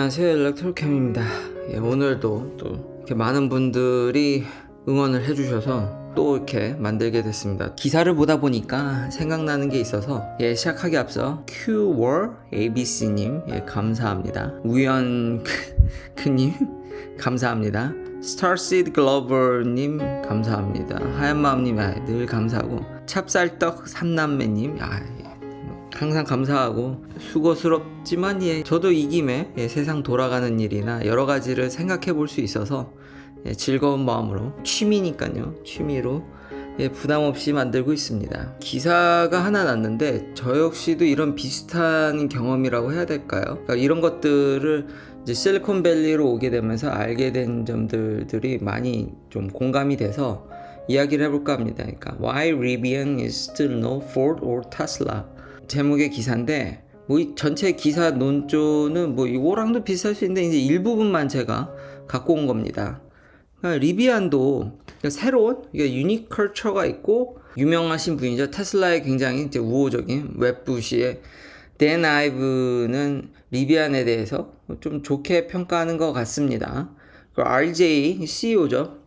안녕하세요 일렉트로캠입니다. 예, 오늘도 또 이렇게 많은 분들이 응원을 해주셔서 또 이렇게 만들게 됐습니다. 기사를 보다 보니까 생각나는 게 있어서 예, 시작하기 앞서 Q월 ABC님 예, 감사합니다. 우연 크님 감사합니다. 스타시드 글로벌님 감사합니다. 하얀마음님 아, 늘 감사하고. 찹쌀떡 삼남매님 아, 예. 항상 감사하고 수고스럽지만 예, 저도 이 김에 예, 세상 돌아가는 일이나 여러 가지를 생각해 볼 수 있어서 예, 즐거운 마음으로 취미니까요. 취미로 예, 부담 없이 만들고 있습니다. 기사가 하나 났는데 저 역시도 이런 비슷한 경험이라고 해야 될까요? 그러니까 이런 것들을 이제 실리콘밸리로 오게 되면서 알게 된 점들이 많이 좀 공감이 돼서 이야기를 해볼까 합니다. 그러니까 Why Rivian is still no Ford or Tesla 제목의 기사인데 뭐 이 전체 기사 논조는 뭐 이거랑도 비슷할 수 있는데 이제 일부분만 제가 갖고 온 겁니다. 그러니까 리비안도 그러니까 새로운 그러니까 유니컬처가 있고 유명하신 분이죠. 테슬라의 굉장히 이제 우호적인 웹부시의 댄 아이브는 리비안에 대해서 좀 좋게 평가하는 것 같습니다. 그 RJ CEO죠.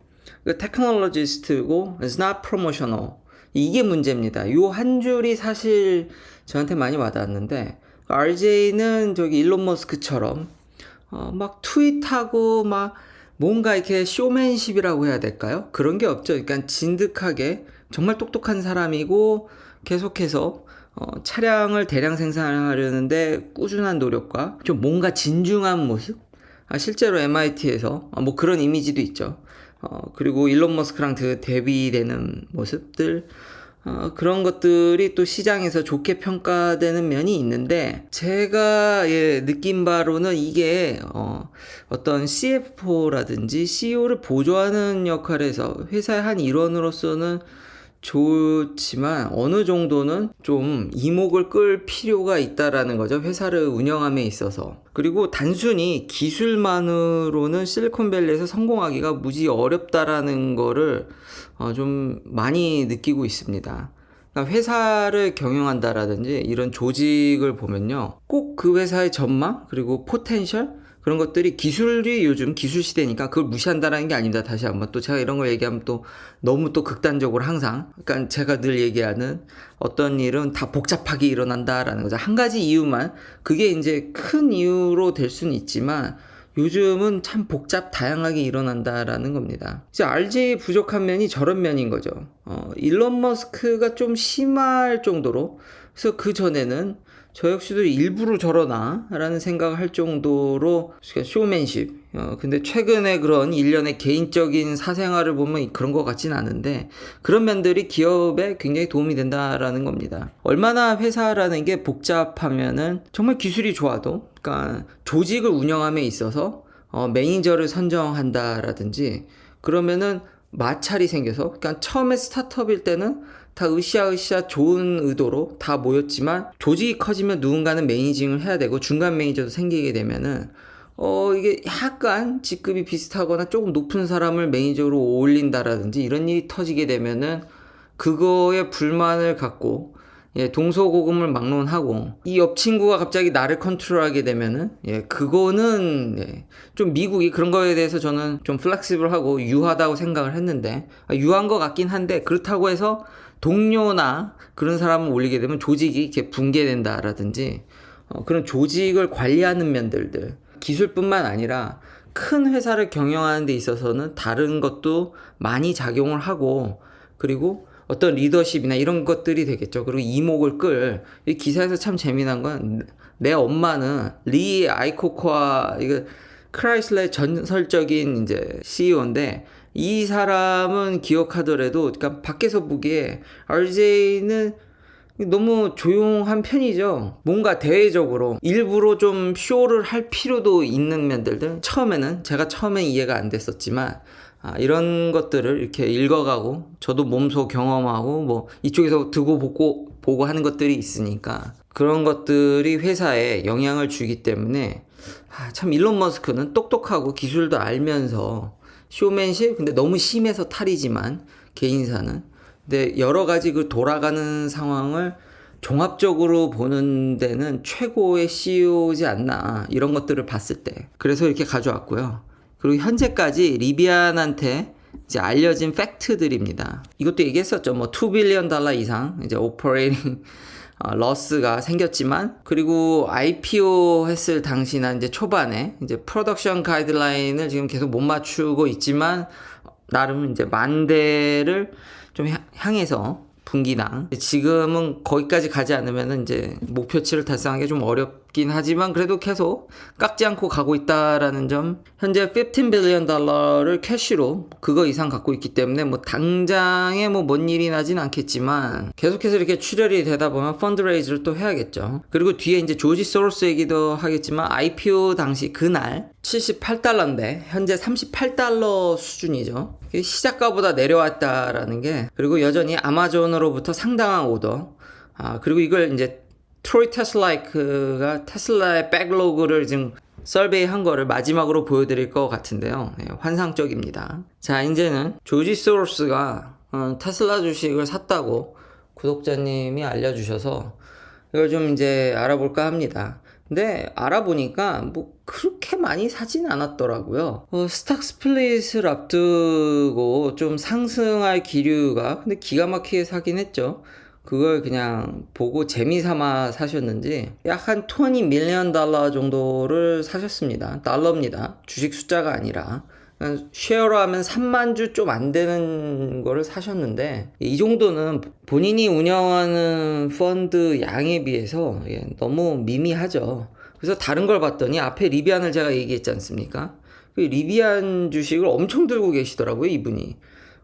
그 테크놀로지스트고 it's not promotional. 이게 문제입니다. 요 한 줄이 사실 저한테 많이 와닿았는데 RJ는 저기 일론 머스크처럼 어, 막 트윗하고 막 뭔가 이렇게 쇼맨십이라고 해야 될까요? 그런 게 없죠. 그러니까 진득하게 정말 똑똑한 사람이고 계속해서 어, 차량을 대량 생산하려는데 꾸준한 노력과 좀 뭔가 진중한 모습? 아, 실제로 MIT에서 아, 뭐 그런 이미지도 있죠. 어, 그리고 일론 머스크랑 그 대비되는 모습들 어, 그런 것들이 또 시장에서 좋게 평가되는 면이 있는데 제가 예, 느낀 바로는 이게 어, 어떤 CFO라든지 CEO를 보조하는 역할에서 회사의 한 일원으로서는 좋지만 어느 정도는 좀 이목을 끌 필요가 있다라는 거죠. 회사를 운영함에 있어서. 그리고 단순히 기술만으로는 실리콘밸리에서 성공하기가 무지 어렵다라는 거를 어, 좀 많이 느끼고 있습니다. 그러니까 회사를 경영한다라든지 이런 조직을 보면요. 꼭 그 회사의 전망, 그리고 포텐셜, 그런 것들이 기술이 요즘 기술 시대니까 그걸 무시한다라는 게 아닙니다. 다시 한번 또 제가 이런 걸 얘기하면 또 너무 또 극단적으로 항상 그러니까 제가 늘 얘기하는 어떤 일은 다 복잡하게 일어난다라는 거죠. 한 가지 이유만 그게 이제 큰 이유로 될 수는 있지만 요즘은 참 복잡 다양하게 일어난다라는 겁니다. RJ 부족한 면이 저런 면인 거죠. 어, 일론 머스크가 좀 심할 정도로 그래서 그 전에는 저 역시도 일부러 저러나 라는 생각을 할 정도로 쇼맨십 어, 근데 최근에 그런 일련의 개인적인 사생활을 보면 그런 것 같진 않은데 그런 면들이 기업에 굉장히 도움이 된다라는 겁니다 얼마나 회사라는 게 복잡하면은 정말 기술이 좋아도 그러니까 조직을 운영함에 있어서 어, 매니저를 선정한다라든지 그러면은 마찰이 생겨서 그러니까 처음에 스타트업일 때는 다 으쌰으쌰 좋은 의도로 다 모였지만 조직이 커지면 누군가는 매니징을 해야 되고 중간 매니저도 생기게 되면은 어 이게 약간 직급이 비슷하거나 조금 높은 사람을 매니저로 올린다라든지 이런 일이 터지게 되면은 그거에 불만을 갖고 예, 동서고금을 막론하고 이 옆 친구가 갑자기 나를 컨트롤하게 되면은 예, 그거는 예, 좀 미국이 그런 거에 대해서 저는 좀 플렉시블하고 유하다고 생각을 했는데 아, 유한 것 같긴 한데 그렇다고 해서 동료나 그런 사람을 올리게 되면 조직이 이렇게 붕괴된다라든지 어, 그런 조직을 관리하는 면들들 기술뿐만 아니라 큰 회사를 경영하는 데 있어서는 다른 것도 많이 작용을 하고 그리고 어떤 리더십이나 이런 것들이 되겠죠. 그리고 이목을 끌. 이 기사에서 참 재미난 건 내 엄마는 리 아이코코아 이거 크라이슬러의 전설적인 이제 CEO인데 이 사람은 기억하더라도 그러니까 밖에서 보기에 RJ는 너무 조용한 편이죠. 뭔가 대외적으로 일부러 좀 쇼를 할 필요도 있는 면들들 처음에는 제가 처음엔 이해가 안 됐었지만 아, 이런 것들을 이렇게 읽어가고 저도 몸소 경험하고 뭐 이쪽에서 두고 보고 보고 하는 것들이 있으니까 그런 것들이 회사에 영향을 주기 때문에 아, 참 일론 머스크는 똑똑하고 기술도 알면서 쇼맨십 근데 너무 심해서 탈이지만 개인사는 근데 여러 가지 그 돌아가는 상황을 종합적으로 보는 데는 최고의 CEO지 않나 이런 것들을 봤을 때 그래서 이렇게 가져왔고요. 그리고 현재까지 리비안한테 이제 알려진 팩트들입니다. 이것도 얘기했었죠. 뭐 2빌리언 달러 이상 이제 오퍼레이팅 어, 러스가 생겼지만 그리고 IPO 했을 당시나 이제 초반에 이제 프로덕션 가이드라인을 지금 계속 못 맞추고 있지만 나름 이제 만 대를 좀 향- 향해서 분기당 지금은 거기까지 가지 않으면 이제 목표치를 달성하기 좀 어렵 긴 하지만 그래도 계속 깎지 않고 가고 있다라는 점 현재 15 빌리언 달러를 캐시로 그거 이상 갖고 있기 때문에 뭐 당장에 뭐 뭔 일이 나진 않겠지만 계속해서 이렇게 출혈이 되다 보면 펀드레이즈를 또 해야겠죠 그리고 뒤에 이제 조지 소로스 얘기도 하겠지만 IPO 당시 그날 78달러인데 현재 38달러 수준이죠. 시작가보다 내려왔다라는 게 그리고 여전히 아마존으로부터 상당한 오더. 아 그리고 이걸 이제 트로이 테슬라이크가 테슬라의 백로그를 지금 설베이한 거를 마지막으로 보여드릴 것 같은데요. 네, 환상적입니다. 자 이제는 조지 소로스가 어, 테슬라 주식을 샀다고 구독자님이 알려주셔서 이걸 좀 이제 알아볼까 합니다. 근데 알아보니까 뭐 그렇게 많이 사진 않았더라고요. 어, 스탁 스플릿을 앞두고 좀 상승할 기류가 근데 기가 막히게 사긴 했죠. 그걸 그냥 보고 재미삼아 사셨는지 약 한 20 밀리언 달러 정도를 사셨습니다. 달러입니다. 주식 숫자가 아니라. 쉐어로 하면 3만 주 좀 안 되는 거를 사셨는데 이 정도는 본인이 운영하는 펀드 양에 비해서 예, 너무 미미하죠. 그래서 다른 걸 봤더니 앞에 리비안을 제가 얘기했지 않습니까? 그 리비안 주식을 엄청 들고 계시더라고요, 이분이.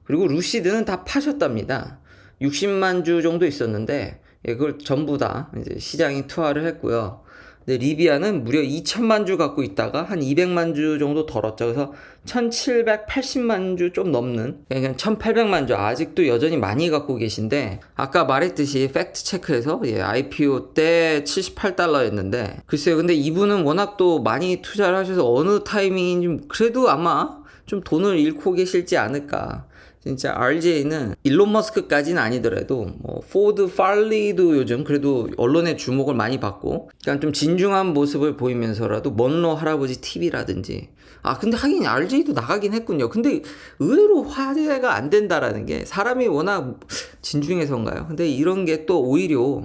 그리고 루시드는 다 파셨답니다. 60만 주 정도 있었는데 예, 그걸 전부 다 이제 시장이 투하를 했고요. 근데 리비아는 무려 2천만 주 갖고 있다가 한 200만 주 정도 덜었죠. 그래서 1780만 주 좀 넘는 그러니까 1800만 주 아직도 여전히 많이 갖고 계신데 아까 말했듯이 팩트 체크해서 예, IPO 때 78달러였는데 글쎄요. 근데 이분은 워낙 또 많이 투자를 하셔서 어느 타이밍인지 그래도 아마 좀 돈을 잃고 계실지 않을까. 진짜 RJ는 일론 머스크까지는 아니더라도 뭐 포드 팔리도 요즘 그래도 언론의 주목을 많이 받고 그러니까 좀 진중한 모습을 보이면서라도 먼로 할아버지 TV라든지 아 근데 하긴 RJ도 나가긴 했군요. 근데 의외로 화제가 안 된다라는 게 사람이 워낙 진중해서인가요? 근데 이런 게 또 오히려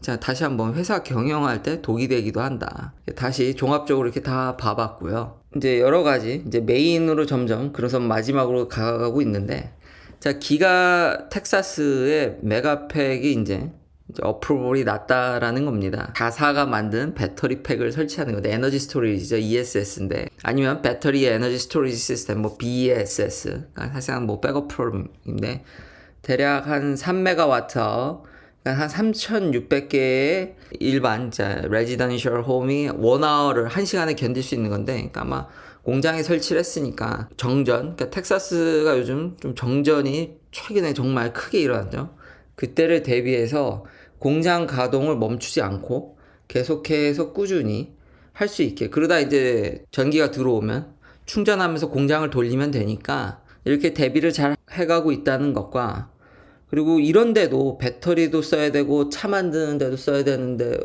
자 다시 한번 회사 경영할 때 독이 되기도 한다. 다시 종합적으로 이렇게 다 봐봤고요. 이제 여러 가지 이제 메인으로 점점 그래서 마지막으로 가가고 있는데 자 기가 텍사스의 메가팩이 이제 어프로볼이 났다라는 겁니다. 가사가 만든 배터리 팩을 설치하는 건데 에너지 스토리지죠 ESS인데 아니면 배터리 에너지 스토리지 시스템 뭐 BESS 그러니까 사실상 뭐 백업 프로인데 대략 한 3메가와트 한 3,600개의 일반 자 레지던셜 홈이 원아워를 1시간에 견딜 수 있는 건데 그러니까 아마 공장에 설치를 했으니까 정전 그러니까 텍사스가 요즘 좀 정전이 최근에 정말 크게 일어났죠. 그때를 대비해서 공장 가동을 멈추지 않고 계속해서 꾸준히 할 수 있게 그러다 이제 전기가 들어오면 충전하면서 공장을 돌리면 되니까 이렇게 대비를 잘 해가고 있다는 것과 그리고 이런데도 배터리도 써야 되고 차 만드는 데도 써야 되는데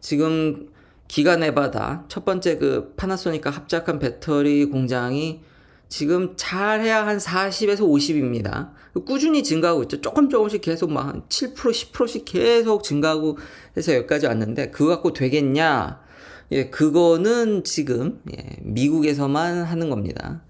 지금 기가 네바다 첫 번째 그 파나소닉과 합작한 배터리 공장이 지금 잘해야 한 40에서 50입니다. 꾸준히 증가하고 있죠. 조금 조금씩 계속 막 한 7% 10%씩 계속 증가하고 해서 여기까지 왔는데 그거 갖고 되겠냐? 예, 그거는 지금 예, 미국에서만 하는 겁니다.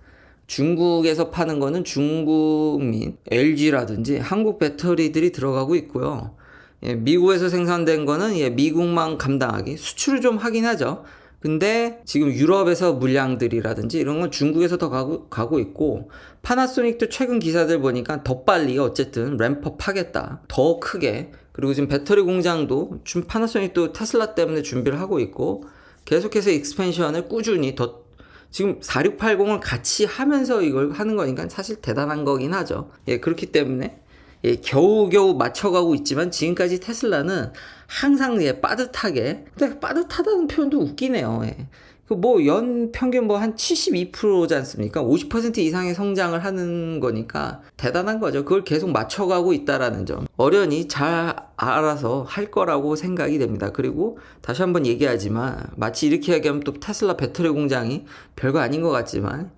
중국에서 파는 거는 중국민 LG라든지 한국 배터리들이 들어가고 있고요. 예, 미국에서 생산된 거는 예, 미국만 감당하기 수출을 좀 하긴 하죠. 근데 지금 유럽에서 물량들이라든지 이런 건 중국에서 더 가고, 가고 있고 파나소닉도 최근 기사들 보니까 더 빨리 어쨌든 램프업 하겠다. 더 크게. 그리고 지금 배터리 공장도 지금 파나소닉도 테슬라 때문에 준비를 하고 있고 계속해서 익스펜션을 꾸준히 더 지금 4680을 같이 하면서 이걸 하는 거니까 사실 대단한 거긴 하죠. 예, 그렇기 때문에 예, 겨우겨우 맞춰가고 있지만 지금까지 테슬라는 항상 예, 빠듯하게 근데 빠듯하다는 표현도 웃기네요. 예. 그뭐연 평균 뭐 한 72%지 않습니까? 50% 이상의 성장을 하는 거니까 대단한 거죠. 그걸 계속 맞춰가고 있다라는 점. 어련히 잘 알아서 할 거라고 생각이 됩니다. 그리고 다시 한번 얘기하지만 마치 이렇게 얘기하면 또 테슬라 배터리 공장이 별거 아닌 것 같지만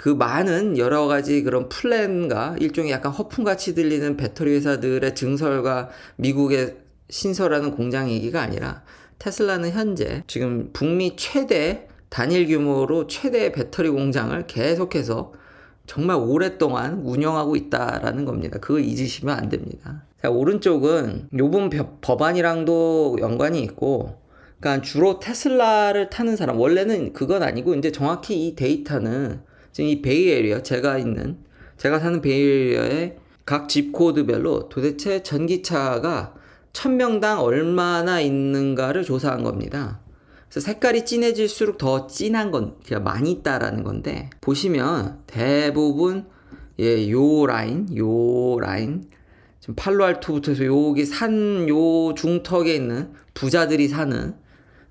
그 많은 여러 가지 그런 플랜과 일종의 약간 허풍같이 들리는 배터리 회사들의 증설과 미국의 신설하는 공장 얘기가 아니라 테슬라는 현재 지금 북미 최대 단일 규모로 최대 배터리 공장을 계속해서 정말 오랫동안 운영하고 있다라는 겁니다. 그거 잊으시면 안 됩니다. 자, 오른쪽은 요번 벼- 법안이랑도 연관이 있고 그러니까 주로 테슬라를 타는 사람 원래는 그건 아니고 이제 정확히 이 데이터는 지금 이 베이에리어 제가 있는 제가 사는 베이에리어의 각 집 코드별로 도대체 전기차가 1000명당 얼마나 있는가를 조사한 겁니다. 그래서 색깔이 진해질수록 더 진한 건 그냥 많이 있다라는 건데 보시면 대부분 예, 요 라인, 요 라인 지금 팔로알토부터 해서 여기 산 요 중턱에 있는 부자들이 사는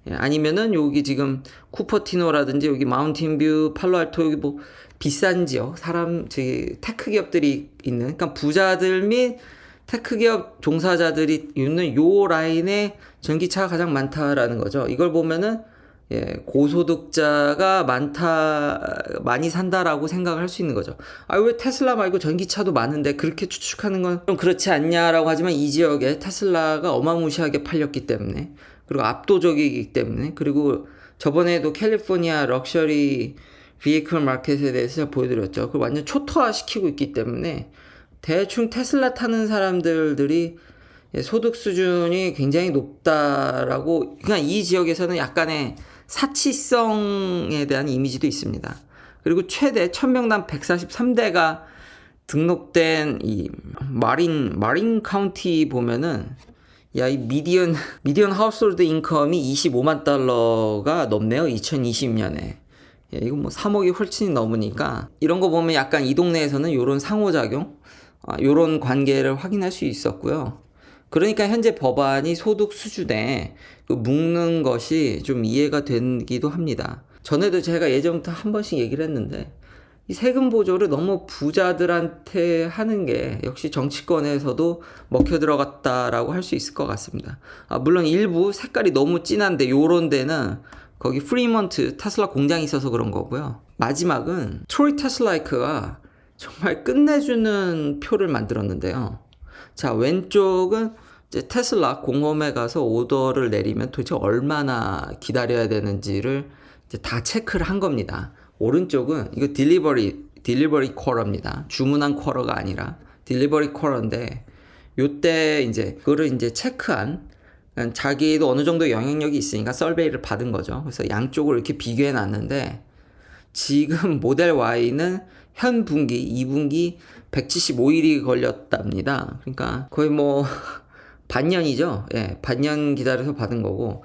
예, 아니면은 여기 지금 쿠퍼티노라든지 여기 마운틴뷰, 팔로알토 여기 뭐 비싼 지역 사람 저기 테크 기업들이 있는 그러니까 부자들 및 테크 기업 종사자들이 있는 요 라인에 전기차가 가장 많다라는 거죠. 이걸 보면은 예, 고소득자가 많다, 많이 산다라고 생각을 할 수 있는 거죠. 아, 왜 테슬라 말고 전기차도 많은데 그렇게 추측하는 건 좀 그렇지 않냐라고 하지만 이 지역에 테슬라가 어마무시하게 팔렸기 때문에 그리고 압도적이기 때문에 그리고 저번에도 캘리포니아 럭셔리 비에이클 마켓에 대해서 보여드렸죠. 그걸 완전 초토화 시키고 있기 때문에 대충 테슬라 타는 사람들들이 예, 소득 수준이 굉장히 높다라고 그냥 이 지역에서는 약간의 사치성에 대한 이미지도 있습니다. 그리고 최대 1000명당 143대가 등록된 이 마린 마린 카운티 보면은 야 이 미디언 미디언 하우스홀드 인컴이 25만 달러가 넘네요. 2020년에. 예, 이거 뭐 3억이 훨씬 넘으니까 이런 거 보면 약간 이 동네에서는 요런 상호작용, 아, 요런 관계를 확인할 수 있었고요. 그러니까 현재 법안이 소득 수준에 그 묶는 것이 좀 이해가 되기도 합니다. 전에도 제가 예전부터 한 번씩 얘기를 했는데 이 세금 보조를 너무 부자들한테 하는 게 역시 정치권에서도 먹혀 들어갔다라고 할 수 있을 것 같습니다. 아, 물론 일부 색깔이 너무 진한데 요런 데는 거기 프리먼트 테슬라 공장이 있어서 그런 거고요. 마지막은 트로이 테슬라이크가 정말 끝내주는 표를 만들었는데요. 자, 왼쪽은 이제 테슬라 공홈에 가서 오더를 내리면 도대체 얼마나 기다려야 되는지를 이제 다 체크를 한 겁니다. 오른쪽은 이거 딜리버리 딜리버리 쿼러입니다. 주문한 쿼러가 아니라 딜리버리 쿼러인데 요때 이제 그거를 이제 체크한 자기도 어느 정도 영향력이 있으니까 설베이를 받은 거죠. 그래서 양쪽을 이렇게 비교해 놨는데 지금 모델 Y는 현 분기 2분기 175일이 걸렸답니다. 그러니까 거의 뭐 반년이죠. 예, 반년 기다려서 받은 거고.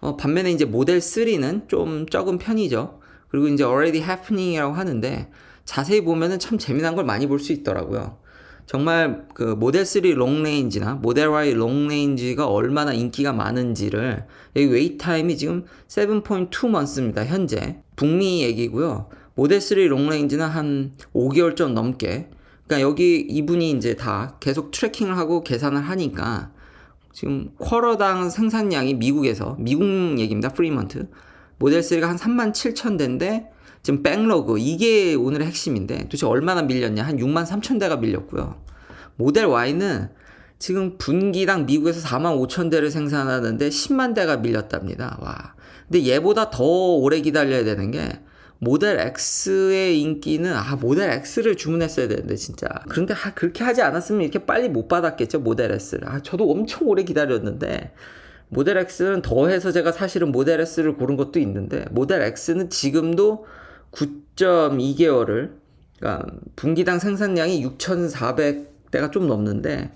어, 반면에 이제 모델 3는 좀 적은 편이죠. 그리고 이제 already happening이라고 하는데 자세히 보면은 참 재미난 걸 많이 볼 수 있더라고요. 정말 그 모델 3 롱레인지나 모델 Y 롱레인지가 얼마나 인기가 많은지를 여기 웨이트 타임이 지금 7.2 months입니다. 현재 북미 얘기고요. 모델 3 롱레인지는 한 5개월 좀 넘게. 그러니까 여기 이분이 이제 다 계속 트래킹을 하고 계산을 하니까 지금 쿼러당 생산량이 미국에서 미국 얘기입니다. 프리먼트 모델 3가 한 3만 7천 대인데 지금 백로그 이게 오늘의 핵심인데 도대체 얼마나 밀렸냐 한 6만 3천 대가 밀렸고요. 모델 Y는 지금 분기당 미국에서 4만 5천 대를 생산하는데 10만 대가 밀렸답니다. 와. 근데 얘보다 더 오래 기다려야 되는 게 모델 X의 인기는 아 모델 X를 주문했어야 되는데 진짜 그런데 아, 그렇게 하지 않았으면 이렇게 빨리 못 받았겠죠 모델 S를 아 저도 엄청 오래 기다렸는데 모델 X는 더해서 제가 사실은 모델 S를 고른 것도 있는데 모델 X는 지금도 9.2개월을 그러니까 분기당 생산량이 6,400대가 좀 넘는데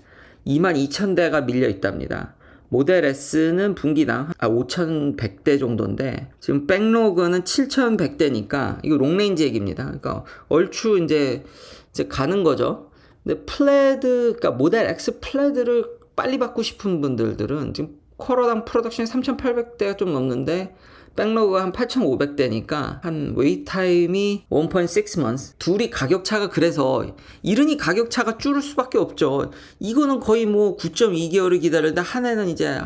22,000대가 밀려 있답니다. 모델 S는 분기당 아 5,100대 정도인데 지금 백로그는 7,100대니까 이거 롱레인지 얘기입니다. 그러니까 얼추 이제 이제 가는 거죠. 근데 플레드 그러니까 모델 X 플레드를 빨리 받고 싶은 분들들은 지금 쿼러당 프로덕션이 3,800대가 좀 넘는데 백로그가 한 8,500대니까 한 웨이트 타임이 1.6 months. 둘이 가격 차가 그래서 이른이 가격 차가 줄을 수밖에 없죠. 이거는 거의 뭐 9.2개월을 기다리는데 한 해는 이제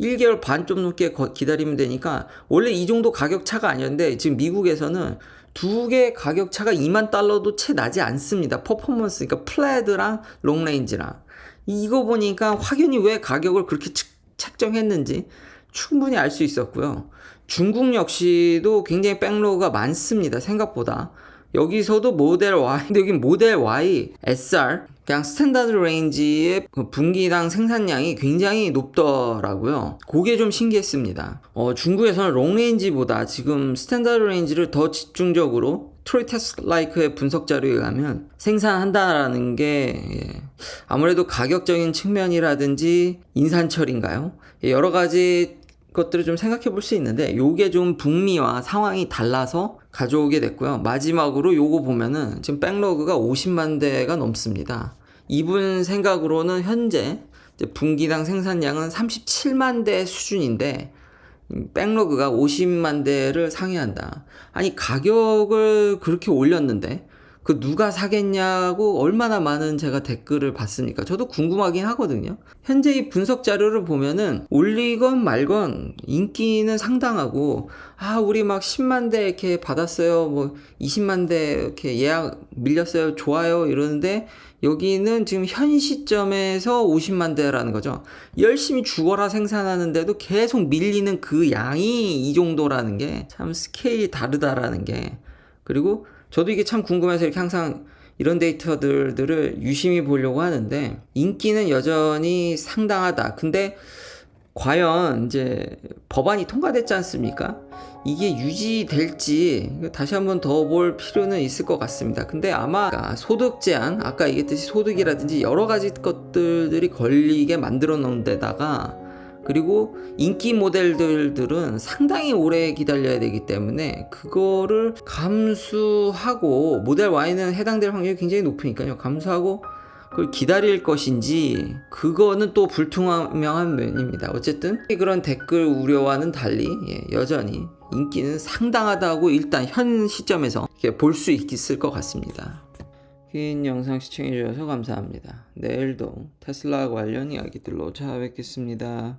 1개월 반 좀 넘게 거- 기다리면 되니까 원래 이 정도 가격 차가 아니었는데 지금 미국에서는 두 개 가격 차가 2만 달러도 채 나지 않습니다. 퍼포먼스, 그러니까 플레드랑 롱레인지랑. 이거 보니까 확연히 왜 가격을 그렇게 측- 책정했는지 충분히 알 수 있었고요. 중국 역시도 굉장히 백로그가 많습니다. 생각보다. 여기서도 모델 Y, 근데 여기 모델 Y, SR, 그냥 스탠다드 레인지의 그 분기당 생산량이 굉장히 높더라고요. 그게 좀 신기했습니다. 어, 중국에서는 롱레인지보다 지금 스탠다드 레인지를 더 집중적으로 트로이 테스 라이크의 분석 자료에 의하면 생산한다라는 게 예, 아무래도 가격적인 측면이라든지 인산철인가요? 예, 여러 가지 것들을 좀 생각해 볼 수 있는데 요게 좀 북미와 상황이 달라서 가져오게 됐고요. 마지막으로 요거 보면은 지금 백로그가 50만 대가 넘습니다. 이분 생각으로는 현재 분기당 생산량은 37만 대 수준인데 음, 백로그가 50만 대를 상회한다. 아니 가격을 그렇게 올렸는데 그 누가 사겠냐고 얼마나 많은 제가 댓글을 봤습니까? 저도 궁금하긴 하거든요. 현재 이 분석 자료를 보면은 올리건 말건 인기는 상당하고 아 우리 막 10만 대 이렇게 받았어요. 뭐 20만 대 이렇게 예약 밀렸어요. 좋아요 이러는데 여기는 지금 현 시점에서 50만 대라는 거죠. 열심히 죽어라 생산하는데도 계속 밀리는 그 양이 이 정도라는 게 참 스케일이 다르다라는 게 그리고 저도 이게 참 궁금해서 이렇게 항상 이런 데이터들을 유심히 보려고 하는데 인기는 여전히 상당하다. 근데 과연 이제 법안이 통과됐지 않습니까? 이게 유지될지 다시 한번 더 볼 필요는 있을 것 같습니다. 근데 아마 소득 제한, 아까 얘기했듯이 소득이라든지 여러 가지 것들이 걸리게 만들어 놓은 데다가 그리고 인기 모델들들은 상당히 오래 기다려야 되기 때문에 그거를 감수하고 모델 Y는 해당될 확률이 굉장히 높으니까요. 감수하고 그걸 기다릴 것인지 그거는 또 불투명한 면입니다. 어쨌든 그런 댓글 우려와는 달리 예, 여전히 인기는 상당하다고 일단 현 시점에서 볼 수 있을 것 같습니다. 긴 영상 시청해주셔서 감사합니다. 내일도 테슬라 관련 이야기들로 찾아뵙겠습니다.